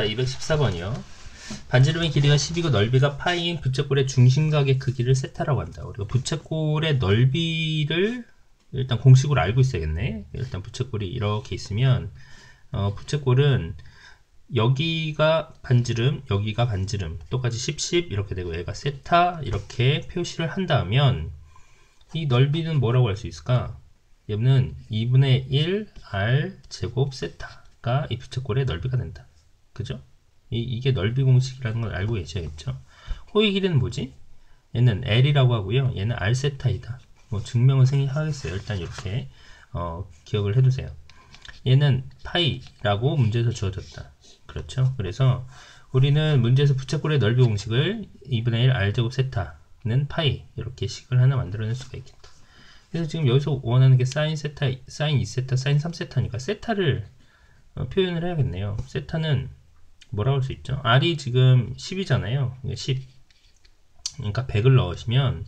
자, 214번이요. 반지름의 길이가 10이고 넓이가 파이인 부채꼴의 중심각의 크기를 세타라고 한다. 우리가 부채꼴의 넓이를 일단 공식으로 알고 있어야겠네. 일단 부채꼴이 이렇게 있으면 어, 부채꼴은 여기가 반지름, 여기가 반지름, 똑같이 10, 10 이렇게 되고 얘가 세타 이렇게 표시를 한다면 이 넓이는 뭐라고 할 수 있을까? 얘는 2분의 1 r 제곱 세타가 이 부채꼴의 넓이가 된다. 그죠? 이, 게 넓이 공식이라는 걸 알고 계셔야겠죠. 호의 길이는 뭐지? 얘는 L이라고 하고요. 얘는 R 세타이다. 뭐 증명을 생략하겠어요. 일단 이렇게 어, 기억을 해두세요. 얘는 파이라고 문제에서 주어졌다. 그렇죠? 그래서 우리는 문제에서 부채꼴의 넓이 공식을 2분의 1 R제곱 세타는 파이 이렇게 식을 하나 만들어낼 수가 있겠다. 그래서 지금 여기서 원하는 게 사인 세타, 사인 2세타, 사인 3세타니까 세타를 어, 표현을 해야겠네요. 세타는 뭐라고 할 수 있죠? R이 지금 10이잖아요. 10. 그러니까 100을 넣으시면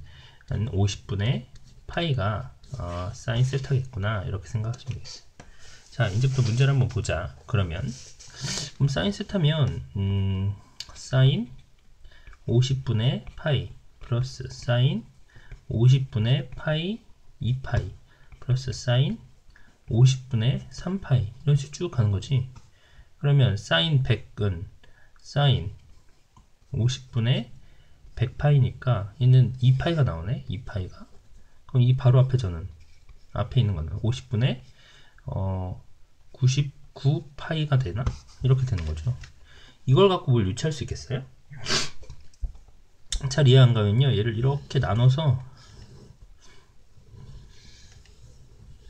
한 50분의 파이가 어, 사인 세타겠구나. 이렇게 생각하시면 되겠어요. 자, 이제부터 문제를 한번 보자. 그러면 그럼 사인 세타면 음, 사인 50분의 파이 플러스 사인 50분의 파이 2파이 플러스 사인 50분의 3파이 이런 식으로 쭉 가는 거지. 그러면 사인 100은 사인 50분의 100파이니까 얘는 2파이가 나오네 2파이가 그럼 이 바로 앞에 저는 앞에 있는 거는 50분의 어 99파이가 되나? 이렇게 되는 거죠 이걸 갖고 뭘 유추할 수 있겠어요? 잘 이해 안 가면요 얘를 이렇게 나눠서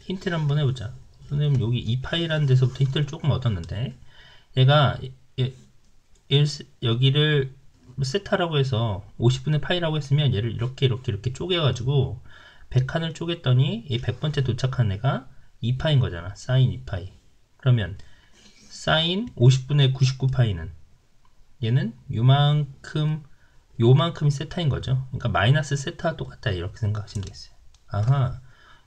힌트를 한번 해보자 선생님 여기 2파이라는 데서부터 힌트를 조금 얻었는데 얘가 여기를 세타라고 해서 50분의 파이라고 했으면 얘를 이렇게 이렇게 이렇게 쪼개가지고 100칸을 쪼갰더니 이 100번째 도착한 애가 2파인 거잖아. 사인 2파이. 그러면 사인 50분의 99파이는 얘는 요만큼 요만큼이 세타인 거죠. 그러니까 마이너스 세타와 똑같다 이렇게 생각하시면 되겠어요. 아하.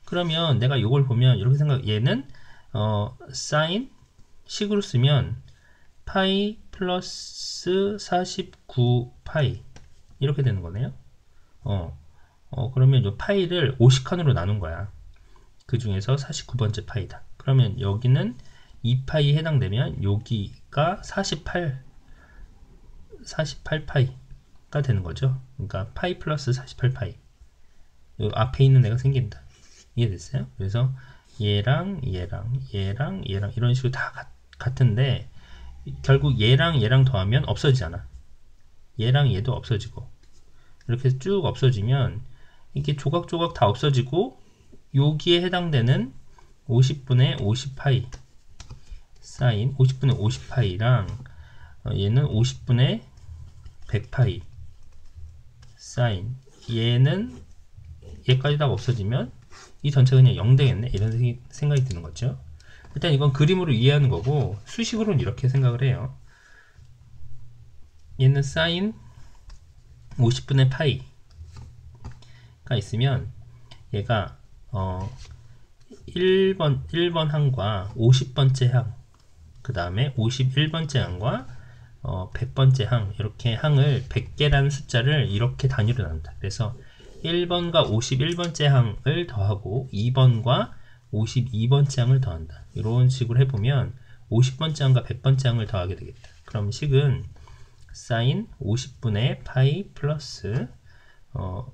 그러면 내가 이걸 보면 이렇게 생각 얘는 어 사인 식으로 쓰면 파이 플러스 49 파이 이렇게 되는 거네요. 어, 어 그러면 이 파이를 50칸으로 나눈 거야. 그 중에서 49번째 파이다. 그러면 여기는 2파이 해당되면 여기가 48 48파이가 되는 거죠. 그러니까 파이 플러스 48파이. 요 앞에 있는 애가 생긴다. 이해됐어요? 그래서 얘랑 얘랑 얘랑 얘랑 이런 식으로 다 같, 같은데 결국 얘랑 얘랑 더하면 없어지잖아. 얘랑 얘도 없어지고. 이렇게 쭉 없어지면 이게 조각조각 다 없어지고 여기에 해당되는 50분의 50파이 사인 50분의 50파이랑 어, 얘는 50분의 100파이 사인. 얘는 얘까지 다 없어지면 이 전체가 그냥 0 되겠네? 이런 생각이 드는 거죠 일단 이건 그림으로 이해하는 거고 수식으로는 이렇게 생각을 해요. 얘는 사인 50분의 파이가 있으면 얘가 어 1번 1번 항과 50번째 항, 그 다음에 51번째 항과 어 100번째 항 이렇게 항을 100개라는 숫자를 이렇게 단위로 나눈다. 그래서 1번과 51번째 항을 더하고 2번과 52번째 항을 더한다. 이런 식으로 해보면 50번째 항과 100번째 항을 더하게 되겠다. 그럼 식은 사인 50분의 파이 플러스 어,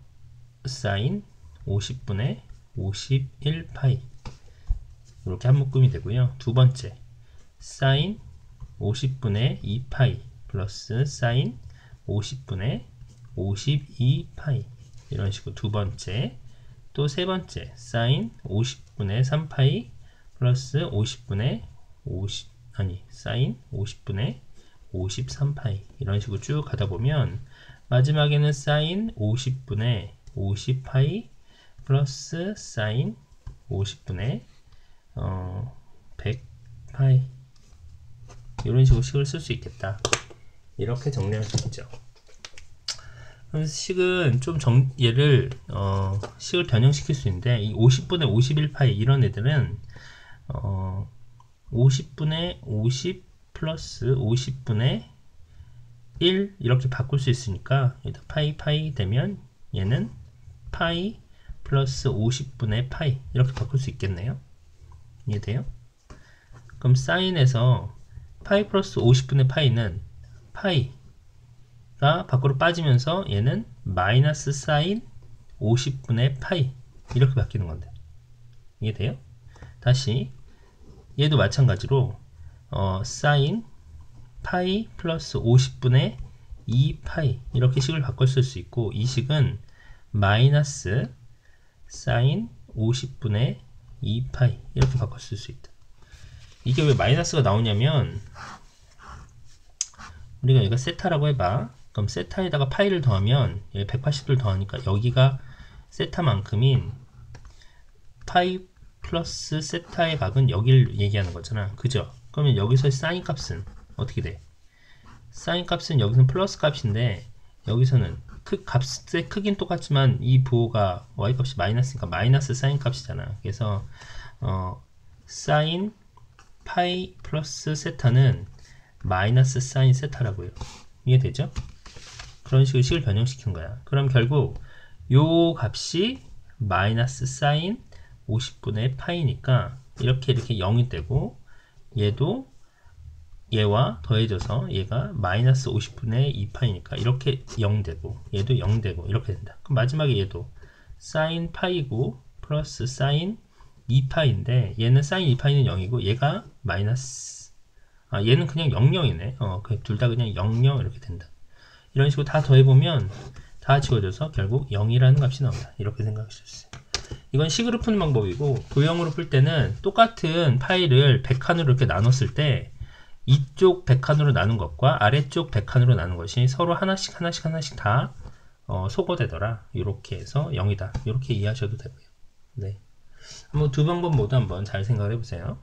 사인 50분의 51파이 이렇게 한 묶음이 되고요. 두 번째 사인 50분의 2파이 플러스 사인 50분의 52파이 이런 식으로 두 번째 또 세 번째 사인 50 분의 3파이 플러스 50분의 50 아니 사인 50분의 53파이. 이런 식으로 쭉 가다 보면 마지막에는 사인 50분의 50파이 플러스 사인 50분의 어, 100파이. 이런 식으로 식을 쓸 수 있겠다. 이렇게 정리할 수 있죠 식은 좀 정, 얘를 어, 식을 변형시킬 수 있는데 이 50분의 51파이 이런 애들은 어, 50분의 50 플러스 50분의 1 이렇게 바꿀 수 있으니까 여기다 파이 파이 되면 얘는 파이 플러스 50분의 파이 이렇게 바꿀 수 있겠네요. 이해돼요? 그럼 사인에서 파이 플러스 50분의 파이는 파이 가 밖으로 빠지면서 얘는 마이너스 사인 50분의 파이 이렇게 바뀌는 건데 이해돼요? 다시 얘도 마찬가지로 어, 사인 파이 플러스 50분의 2파이 이렇게 식을 바꿔 쓸 수 있고 이 식은 마이너스 사인 50분의 2파이 이렇게 바꿔 쓸 수 있다. 이게 왜 마이너스가 나오냐면 우리가 여기가 세타라고 해봐. 그럼 세타에다가 파이를 더하면 180을 더하니까 여기가 세타만큼인 파이 플러스 세타의 값은 여기를 얘기하는 거잖아. 그죠? 그러면 여기서의 사인 값은 어떻게 돼? 사인 값은 여기서는 플러스 값인데 여기서는 크, 값의 크긴 똑같지만 이 부호가 y 값이 마이너스니까 마이너스 사인 값이잖아. 그래서 어, 사인 파이 플러스 세타는 마이너스 사인 세타라고요. 이해되죠? 그런 식으로 식을 변형시킨 거야. 그럼 결국 요 값이 마이너스 사인 50분의 파이니까 이렇게 이렇게 0이 되고 얘도 얘와 더해져서 얘가 마이너스 50분의 2파이니까 이렇게 0 되고 얘도 0 되고 이렇게 된다. 그럼 마지막에 얘도 사인 파이고 플러스 사인 2파인데 얘는 사인 2파이는 0이고 얘가 마이너스 아 얘는 그냥 00이네. 어, 둘 다 그냥 00 이렇게 된다. 이런 식으로 다 더해보면 다 지워져서 결국 0이라는 값이 나온다. 이렇게 생각하실 수 있어요. 이건 식으로 푸는 방법이고 도형으로 풀 때는 똑같은 파일을 100칸으로 이렇게 나눴을 때 이쪽 100칸으로 나눈 것과 아래쪽 100칸으로 나눈 것이 서로 하나씩 하나씩 하나씩 다 어, 소거되더라. 이렇게 해서 0이다. 이렇게 이해하셔도 되고요. 네. 한번 두 방법 모두 한번 잘 생각을 해보세요.